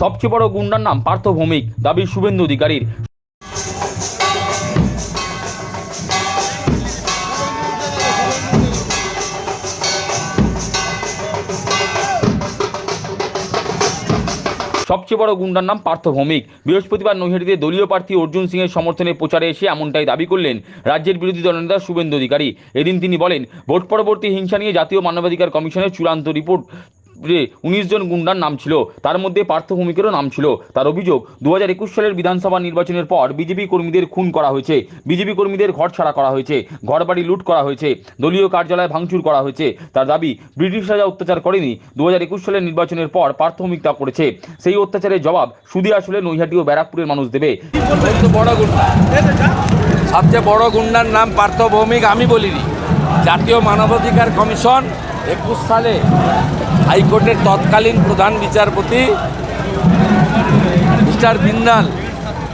সবচেয়ে বড় গুন্ডার নাম পার্থ ভৌমিক দাবি শুভেন্দু অধিকারীর। সবচেয়ে বড় গুন্ডার নাম পার্থ ভৌমিক বৃহস্পতিবার নৈহাটিতে দলীয় প্রার্থী অর্জুন সিং এর সমর্থনে প্রচারে এসে এমনটাই দাবি করলেন রাজ্যের বিরোধী দলনেতা শুভেন্দু অধিকারী। এদিন তিনি বলেন, ভোট পরবর্তী হিংসা নিয়ে জাতীয় মানবাধিকার কমিশনের চূড়ান্ত রিপোর্ট উনিশ জন গুন্ডার নাম ছিল, তার মধ্যে পার্থ ভৌমিকেরও নাম ছিল। তার অভিযোগ দু হাজার একুশ সালের বিধানসভা নির্বাচনের পর বিজেপি কর্মীদের খুন করা হয়েছে। বিজেপি কর্মীদের ঘর ছাড়া করা হয়েছে, ঘরবাড়ি লুট করা হয়েছে, দলীয় কার্যালয় ভাঙচুর করা হয়েছে। তার দাবি ব্রিটিশরা যা অত্যাচার করেনি। দু হাজার একুশ সালের নির্বাচনের পর পার্থ ভৌমিক তা করেছে। সেই অত্যাচারের জবাব সুদী আসলে নৈহাটি ও ব্যারাকপুরের মানুষ দেবে। সবচেয়ে বড় গুন্ডার নাম পার্থ ভৌমিক আমি বলিনি। জাতীয় মানবাধিকার কমিশন একুশ সালে হাইকোর্টের তৎকালীন প্রধান বিচারপতি মিস্টার বিন্দাল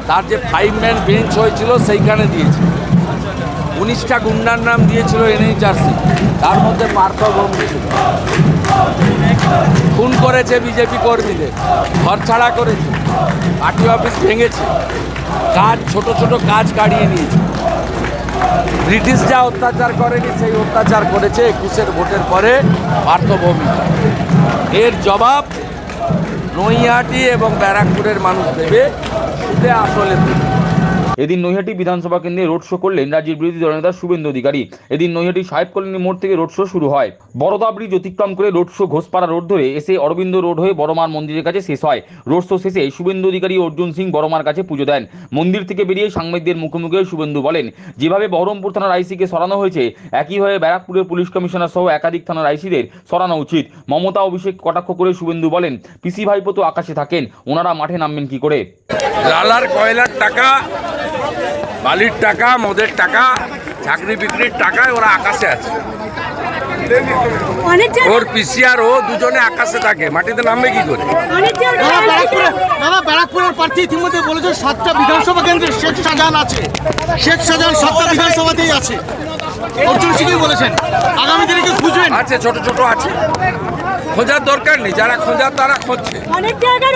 তার যে ফাইভ ম্যান বেঞ্চ হয়েছিল সেইখানে দিয়েছে উনিশটা গুন্ডার নাম দিয়েছিল এনএইচআরসি তার মধ্যে পার্থ ভৌমিক ছিল। খুন করেছে বিজেপি কর্মীদের। ঘর ছাড়া করেছে। পার্টি অফিস ভেঙেছে। কাজ, ছোট ছোট কাজ কাড়িয়ে নিয়েছে। ব্রিটিশ যা অত্যাচার করেনি, সেই অত্যাচার করেছে একুশের ভোটের পরে পার্থভূমি এর জবাব নৈহাটি এবং ব্যারাকপুরের মানুষ দেবে সুদে আসলে। এদিন নৈহাটি বিধানসভা কেন্দ্রে রোড শো করলেন রাজ্যের বিরোধী দলনেতা শুভেন্দু অধিকারী। এদিন নৈহাটি সাহেব কলোনি মোড় থেকে রোড শো শুরু হয়। বড়দা ব্রিজ অতিক্রম করে রোড শো ঘোষপাড়া রোড ধরে এসে অরবিন্দ রোড হয়ে বড়মার মন্দিরের কাছে শেষ হয়। রোড শো শেষে শুভেন্দু অধিকারী অর্জুন সিং বড়মার কাছে পুজো দেন। মন্দির থেকে বেরিয়ে সাংবাদিকদের মুখোমুখি শুভেন্দু বলেন, যেভাবে বহরমপুর থানার আইসিকে সরানো হয়েছে একইভাবে ব্যারাকপুরের পুলিশ কমিশনার সহ একাধিক থানার আইসিদের সরানো উচিত। মমতা অভিষেক কটাক্ষ করে শুভেন্দু বলেন, পিসি ভাইপো তো আকাশে থাকেন, ওনারা মাঠে নামবেন কি করে? লালার কয়লার টাকা বালির টাকা মদের টাকা চাকরি বিক্রির টাকায় ওরা আকাশে আছে। ওর পিসি আর পিসিআর ও দুজনে আকাশে থাকে। মাটিতে নামবে কি করে? দাদা ব্যারাকপুরের প্রার্থী ইতিমধ্যে বলেছে সাতটা বিধানসভা কেন্দ্রে শেখ শাহজাহান আছে। শেখ সাজান সাতটা বিধানসভাতেই আছে। অর্জুন সিংই বলেছেন আগামী দিনে কি খুঁজবেন? আছে ছোট ছোট আছে। খোঁজার দরকার নেই যারা খোঁজার তারা খুঁজছে। অনেক জায়গার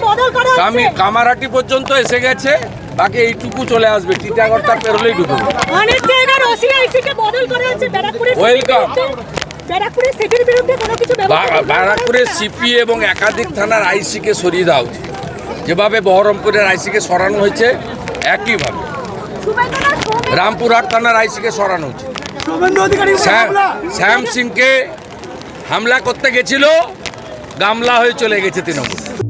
বদল করা আমি কামারাটি পর্যন্ত এসে গেছে বাকি এইটুকু চলে আসবে টিটাগড়টা পেরোলেই ঢুকবে অনেক জায়গার বদল করা হচ্ছে ব্যারাকপুরের Welcome. ব্যারাকপুরের সিটির বিরুদ্ধে কোনো কিছু ব্যবস্থা বা- ব্যারাকপুরের সিপি এবং একাধিক থানার আইসিকে সরিয়ে দেওয়া উচিত। যেভাবে বহরমপুরের আইসিকে সরানো হয়েছে একইভাবে। রামপুরহাট থানার আইসিকে সরানো উচিত শ্যাম শ্যাম সিংকে হামলা করতে গেছিল গামলা হয়ে চলে গেছে তৃণমূল।